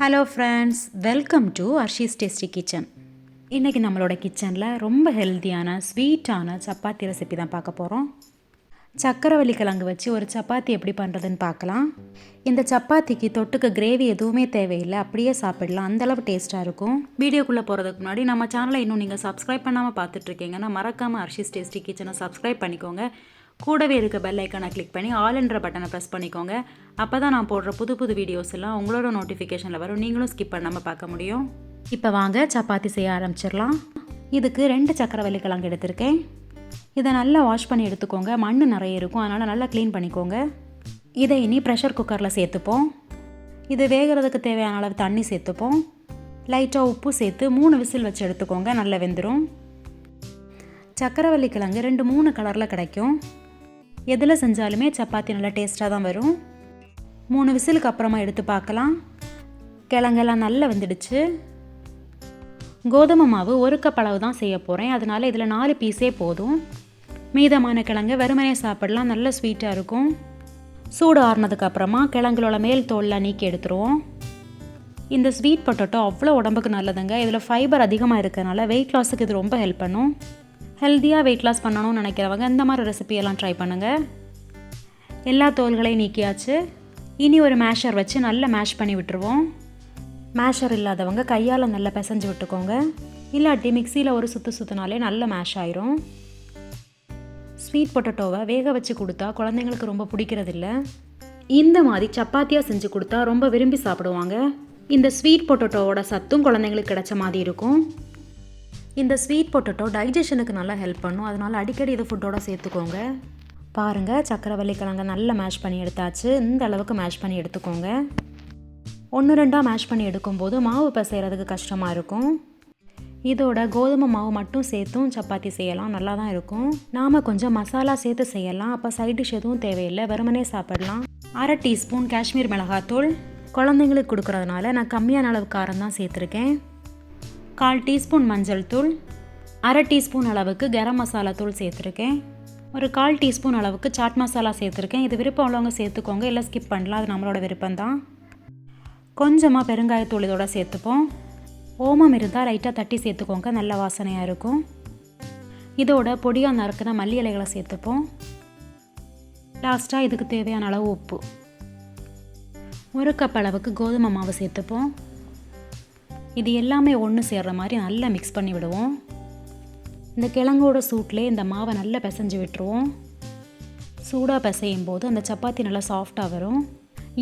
Hello friends welcome to Arshi's tasty kitchen இன்றைக்கி நம்மளோட கிச்சனில் ரொம்ப ஹெல்த்தியான ஸ்வீட்டான சப்பாத்தி ரெசிபி தான் பார்க்க போகிறோம் சக்கரவள்ளி கிழங்கு வச்சு ஒரு சப்பாத்தி எப்படி பண்ணுறதுன்னு பார்க்கலாம். இந்த சப்பாத்திக்கு தொட்டுக்க கிரேவி எதுவுமே தேவையில்லை. அப்படியே சாப்பிடலாம். அந்தளவு டேஸ்ட்டாக இருக்கும். வீடியோக்குள்ளே போகிறதுக்கு முன்னாடி நம்ம சேனலை இன்னும் நீங்கள் சப்ஸ்கிரைப் பண்ணாமல் பார்த்துட்ருக்கீங்கன்னா மறக்காமல் அர்ஷிஸ் டேஸ்டி கிச்சனை சப்ஸ்கிரைப் பண்ணிக்கோங்க. கூடவே இருக்க பெல் ஐக்கனை கிளிக் பண்ணி ஆல்ன்ற பட்டனை ப்ரெஸ் பண்ணிக்கோங்க. அப்போ தான் நான் போடுற புது புது வீடியோஸ் எல்லாம் உங்களோட நோட்டிஃபிகேஷனில் வரும். நீங்களும் ஸ்கிப் பண்ணாமல் பார்க்க முடியும். இப்போ வாங்க சப்பாத்தி செய்ய ஆரம்பிச்சிடலாம். இதுக்கு ரெண்டு சக்கரவள்ளி கிழங்கு எடுத்திருக்கேன். இதை நல்லா வாஷ் பண்ணி எடுத்துக்கோங்க. மண் நிறைய இருக்கும். அதனால் நல்லா க்ளீன் பண்ணிக்கோங்க. இதை இனி ப்ரெஷர் குக்கரில் சேர்த்துப்போம். இது வேகிறதுக்கு தேவையான அளவு தண்ணி சேர்த்துப்போம். லைட்டாக உப்பு சேர்த்து மூணு விசில் வச்சு எடுத்துக்கோங்க. நல்லா வெந்துடும் சக்கரவள்ளி கிழங்கு ரெண்டு மூணு கலரில் கிடைக்கும். எதில் செஞ்சாலுமே சப்பாத்தி நல்லா டேஸ்ட்டாக தான் வரும். மூணு விசிலுக்கு அப்புறமா எடுத்து பார்க்கலாம். கிழங்கெல்லாம் நல்லா வெந்துடுச்சு. கோதுமை மாவு ஒரு கப் அளவு தான் செய்ய போகிறேன் அதனால் இதில் நாலு பீஸே போதும். மீதமான கிழங்கு வெறுமனே சாப்பிடலாம். நல்ல ஸ்வீட்டாக இருக்கும். சூடு ஆறுனதுக்கப்புறமா கிழங்குகளோட மேல் தோல்லாம் நீக்கி எடுத்துருவோம். இந்த ஸ்வீட் பொட்டோட்டோ அவ்வளோ உடம்புக்கு நல்லதுங்க. இதில் ஃபைபர் அதிகமாக இருக்கிறனால வெயிட் லாஸுக்கு இது ரொம்ப ஹெல்ப் பண்ணும். ஹெல்த்தியாக வெயிட் லாஸ் பண்ணணும்னு நினைக்கிறவங்க இந்த மாதிரி ரெசிபியெல்லாம் ட்ரை பண்ணுங்கள் எல்லா தோல்களையும் நீக்கியாச்சு. இனி ஒரு மேஷர் வச்சு நல்லா மேஷ் பண்ணி விட்டுருவோம். மேஷர் இல்லாதவங்க கையால் நல்லா பிசைஞ்சு விட்டுக்கோங்க. இல்லாட்டி மிக்சியில் ஒரு சுற்று சுற்றினாலே நல்ல மேஷ் ஆயிரும். ஸ்வீட் பொட்டட்டோவை வேக வச்சு கொடுத்தா குழந்தைங்களுக்கு ரொம்ப பிடிக்கிறதில்ல. இந்த மாதிரி சப்பாத்தியாக செஞ்சு கொடுத்தா ரொம்ப விரும்பி சாப்பிடுவாங்க. இந்த ஸ்வீட் பொட்டட்டோவோட சத்தும் குழந்தைங்களுக்கு கிடைச்ச மாதிரி இருக்கும். இந்த ஸ்வீட் பொட்டேட்டோ டைஜஷனுக்கு நல்லா ஹெல்ப் பண்ணும். அதனால் அடிக்கடி இது ஃபுட்டோடு சேர்த்துக்கோங்க. பாருங்கள் சக்கரவள்ளி கிழங்கு நல்லா மேஷ் பண்ணி எடுத்தாச்சு. இந்த அளவுக்கு மேஷ் பண்ணி எடுத்துக்கோங்க. ஒன்று ரெண்டாக மேஷ் பண்ணி எடுக்கும்போது மாவு பிசைகிறதுக்கு கஷ்டமாக இருக்கும். இதோட கோதுமை மாவு மட்டும் சேர்த்தும் சப்பாத்தி செய்யலாம். நல்லா தான் இருக்கும். நாம் கொஞ்சம் மசாலா சேர்த்து செய்யலாம். அப்போ சைட் டிஷ் எதுவும் தேவையில்லை. வெறுமனே சாப்பிடலாம். அரை டீஸ்பூன் காஷ்மீர் மிளகாத்தூள். குழந்தைங்களுக்கு கொடுக்குறதுனால நான் கம்மியான அளவு காரம் தான் சேர்த்துருக்கேன். கால் டீஸ்பூன் மஞ்சள் தூள் அரை டீஸ்பூன் அளவுக்கு கரம் மசாலா தூள் சேர்த்துருக்கேன். ஒரு கால் டீஸ்பூன் அளவுக்கு சாட் மசாலா சேர்த்துருக்கேன். இது விருப்பம் உள்ளவங்க சேர்த்துக்கோங்க. இல்லை ஸ்கிப் பண்ணலாம். அது நம்மளோட விருப்பம்தான். கொஞ்சமாக பெருங்காயத்தூள் இதோட சேர்த்துப்போம். ஓமம் இருந்தால் லைட்டாக தட்டி சேர்த்துக்கோங்க. நல்ல வாசனையாக இருக்கும். இதோட பொடியாக நறுக்கின மல்லி இலைகளை சேர்த்துப்போம். லாஸ்ட்டாக இதுக்கு தேவையான அளவு உப்பு. ஒரு கப் அளவுக்கு கோதுமை மாவு சேர்த்துப்போம். இது எல்லாமே ஒன்று சேர்கிற மாதிரி நல்லா மிக்ஸ் பண்ணி விடுவோம். இந்த கிழங்கோட சூட்லேயே இந்த மாவை நல்லா பிசைஞ்சு விட்டுருவோம். சூடாக பிசையும் போது அந்த சப்பாத்தி நல்லா சாஃப்டாக வரும்.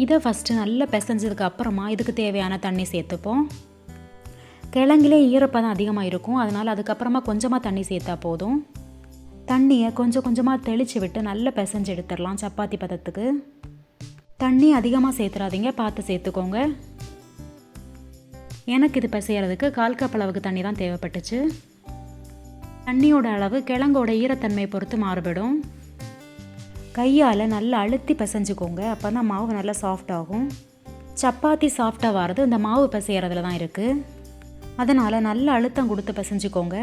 இதை ஃபஸ்ட்டு நல்லா பிசைஞ்சதுக்கு அப்புறமா இதுக்கு தேவையான தண்ணி சேர்த்துப்போம். கிழங்குலே ஈரப்பதம் அதிகமாக இருக்கும். அதனால் அதுக்கப்புறமா கொஞ்சமாக தண்ணி சேர்த்தா போதும். தண்ணியை கொஞ்சம் கொஞ்சமாக தெளித்து விட்டு நல்லா பிசைஞ்சு எடுத்துடலாம் சப்பாத்தி பதத்துக்கு. தண்ணி அதிகமாக சேர்த்துறாதீங்க பார்த்து சேர்த்துக்கோங்க. எனக்கு இது பிசையறதுக்கு கால் கப் அளவுக்கு தண்ணி தான் தேவைப்பட்டுச்சு. தண்ணியோட அளவு கிழங்கோட ஈரத்தன்மையை பொறுத்து மாறுபடும். கையால் நல்லா அழுத்தி பிசைஞ்சுக்கோங்க. அப்போ தான் மாவு நல்லா சாஃப்ட் ஆகும். சப்பாத்தி சாஃப்டாக வர்றது இந்த மாவு பிசையறதுல தான் இருக்குது அதனால் நல்ல அழுத்தம் கொடுத்து பிசைஞ்சுக்கோங்க.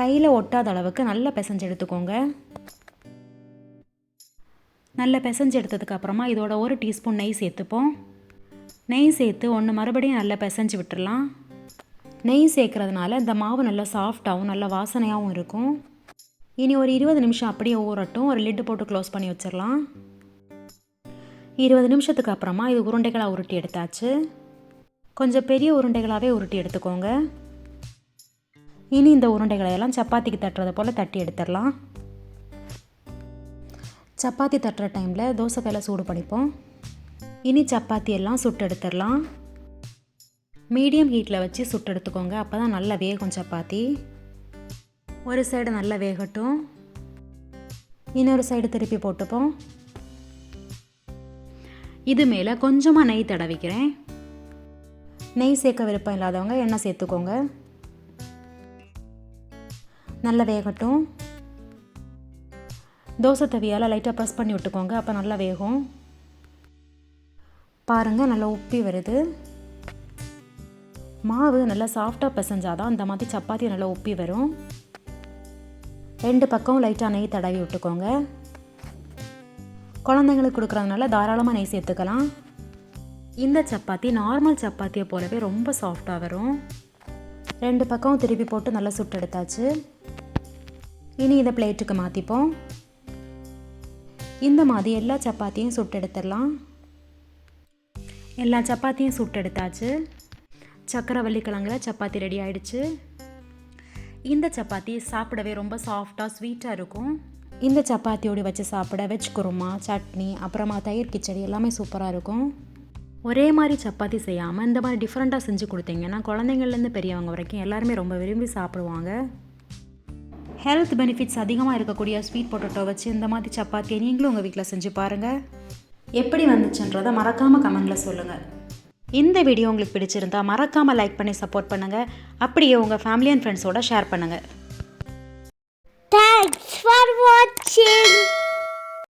கையில் ஒட்டாத அளவுக்கு நல்லா பிசைஞ்சு எடுத்துக்கோங்க. நல்லா பிசைஞ்சு எடுத்ததுக்கப்புறமா இதோட ஒரு டீஸ்பூன் நெய் சேர்த்துப்போம். நெய் சேர்த்து ஒன்று மறுபடியும் நல்லா பிசைஞ்சு விட்டுடலாம் நெய் சேர்க்குறதுனால இந்த மாவு நல்லா சாஃப்டாகவும் நல்ல வாசனையாகவும் இருக்கும். இனி ஒரு இருபது நிமிஷம் அப்படியே ஊறட்டும். ஒரு லிட்டு போட்டு க்ளோஸ் பண்ணி வச்சிடலாம் இருபது நிமிஷத்துக்கு அப்புறமா இது உருண்டைகளாக உருட்டி எடுத்தாச்சு. கொஞ்சம் பெரிய உருண்டைகளாகவே உருட்டி எடுத்துக்கோங்க. இனி இந்த உருண்டைகளையெல்லாம் சப்பாத்திக்கு தட்டுறது போல் தட்டி எடுத்துடலாம் சப்பாத்தி தட்டுற டைமில் தோசைக்கல்லை சூடு பண்ணிப்போம். இனி சப்பாத்தி எல்லாம் சுட்டு எடுத்துடலாம். மீடியம் ஹீட்டில் வச்சு சுட்டு எடுத்துக்கோங்க. அப்போ தான் நல்லா வேகும் சப்பாத்தி. ஒரு சைடு நல்லா வேகட்டும். இன்னொரு சைடு திருப்பி போட்டுப்போம். இது மேலே கொஞ்சமாக நெய் தடவிக்கிறேன். நெய் சேர்க்க விருப்பம் இல்லாதவங்க எண்ணெய் சேர்த்துக்கோங்க. நல்லா வேகட்டும். தோசை தவியால் லைட்டாக ப்ரெஸ் பண்ணி விட்டுக்கோங்க. அப்போ நல்லா வேகும். பாருங்கள் நல்லா உப்பி வருது. மாவு நல்லா சாஃப்டாக பிசைஞ்சாதான் இந்த மாதிரி சப்பாத்தி நல்லா உப்பி வரும். ரெண்டு பக்கம் லைட்டாக நெய் தடவி விட்டுக்கோங்க. குழந்தைங்களுக்கு கொடுக்குறதுனால தாராளமாக நெய் சேர்த்துக்கலாம். இந்த சப்பாத்தி நார்மல் சப்பாத்தியை போலவே ரொம்ப சாஃப்டாக வரும். ரெண்டு பக்கம் திருப்பி போட்டு நல்லா சுட்டெடுத்தாச்சு இனி இதை பிளேட்டுக்கு மாற்றிப்போம் இந்த மாதிரி எல்லா சப்பாத்தியும் சுட்டெடுத்துடலாம் எல்லா சப்பாத்தியும் சுட்டெடுத்தாச்சு. சக்கரவள்ளி கிழங்குல சப்பாத்தி ரெடி ஆயிடுச்சு. இந்த சப்பாத்தி சாப்பிடவே ரொம்ப சாஃப்டாக ஸ்வீட்டாக இருக்கும். இந்த சப்பாத்தியோடு வச்சு சாப்பிட வெஜ் குருமா சட்னி அப்புறமா தயிர் கிச்சடி எல்லாமே சூப்பராக இருக்கும். ஒரே மாதிரி சப்பாத்தி செய்யாமல் இந்த மாதிரி டிஃப்ரெண்ட்டாக செஞ்சு கொடுத்தீங்கன்னா குழந்தைங்கள்லேருந்து பெரியவங்க வரைக்கும் எல்லாருமே ரொம்ப விரும்பி சாப்பிடுவாங்க. ஹெல்த் பெனிஃபிட்ஸ் அதிகமாக இருக்கக்கூடிய ஸ்வீட் பொட்டேட்டோ வச்சு இந்த மாதிரி சப்பாத்தியை நீங்களும் உங்கள் வீட்டில் செஞ்சு பாருங்கள் எப்படி வந்துச்சுன்றதை மறக்காமல் கமெண்டில் சொல்லுங்கள் இந்த வீடியோ உங்களுக்கு பிடிச்சிருந்தா மறக்காமல் லைக் பண்ணி சப்போர்ட் பண்ணுங்கள் அப்படியே உங்கள் ஃபேமிலி அண்ட் ஃப்ரெண்ட்ஸோட ஷேர் பண்ணுங்கள் Thanks for watching.